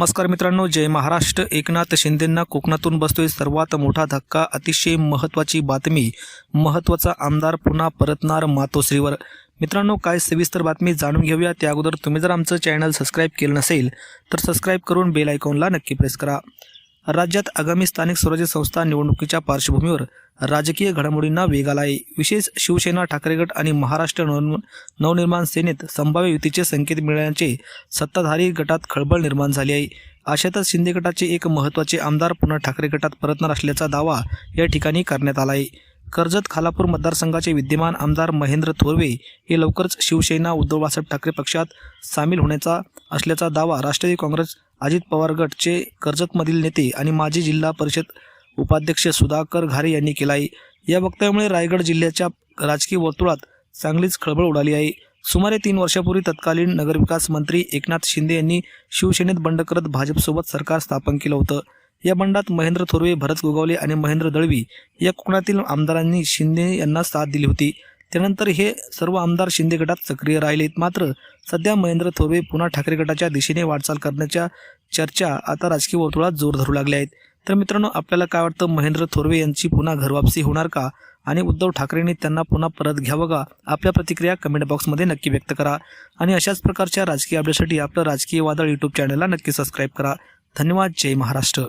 नमस्कार मित्रांनो जय महाराष्ट्र. एकनाथ शिंदेंना कोकणातून बसतोय सर्वात मोठा धक्का अतिशय महत्त्वाची बातमी. महत्त्वाचा आमदार पुन्हा परतणार मातोश्रीवर. मित्रांनो काय सविस्तर बातमी जाणून घेऊया. त्या अगोदर तुम्ही जर आमचं चॅनल सबस्क्राईब केलं नसेल तर सबस्क्राईब करून बेल आयकॉनला नक्की प्रेस करा. राज्यात आगामी स्थानिक स्वराज्य संस्था निवडणुकीच्या पार्श्वभूमीवर राजकीय घडामोडींना वेग आला आहे विशेष शिवसेना ठाकरे गट आणि महाराष्ट्र नव नवनिर्माण सेनेत संभाव्य युतीचे संकेत मिळण्याचे सत्ताधारी गटात खळबळ निर्माण झाली आहे. अशातच शिंदे गटाचे एक महत्त्वाचे आमदार पुन्हा ठाकरे गटात परतणार असल्याचा दावा या ठिकाणी करण्यात आला आहे कर्जत खालापूर मतदारसंघाचे विद्यमान आमदार महेंद्र थोरवे हे लवकरच शिवसेना उद्धव बाळासाहेब ठाकरे पक्षात सामील होण्याचा असल्याचा दावा राष्ट्रवादी काँग्रेस अजित पवार गटचे कर्जतमधील नेते आणि माजी जिल्हा परिषद उपाध्यक्ष सुधाकर घारे यांनी केला आहे या वक्तव्यामुळे रायगड जिल्ह्याच्या राजकीय वर्तुळात चांगलीच खळबळ उडाली आहे. सुमारे तीन वर्षापूर्वी तत्कालीन नगरविकास मंत्री एकनाथ शिंदे यांनी शिवसेनेत बंड करत भाजपसोबत सरकार स्थापन केलं होतं. या बंडात महेंद्र थोरवे भरत गोगावले आणि महेंद्र दळवी या कोकणातील आमदारांनी शिंदे यांना साथ दिली होती. त्यानंतर हे सर्व आमदार शिंदे गटात सक्रिय राहिलेत. मात्र सध्या महेंद्र थोरवे पुन्हा ठाकरे गटाच्या दिशेने वाटचाल करण्याच्या चर्चा आता राजकीय वर्तुळात जोर धरू लागल्या आहेत. तर मित्रांनो आपल्याला काय वाटतं? महेंद्र थोरवे यांची पुन्हा घरवापसी होणार का? आणि उद्धव ठाकरेंनी त्यांना पुन्हा परत घ्यावं का? आपल्या प्रतिक्रिया कमेंट बॉक्समध्ये नक्की व्यक्त करा. आणि अशाच प्रकारच्या राजकीय अपडेटसाठी आपलं राजकीय वादळ यूट्यूब चॅनलला नक्की सबस्क्राईब करा. धन्यवाद. जय महाराष्ट्र.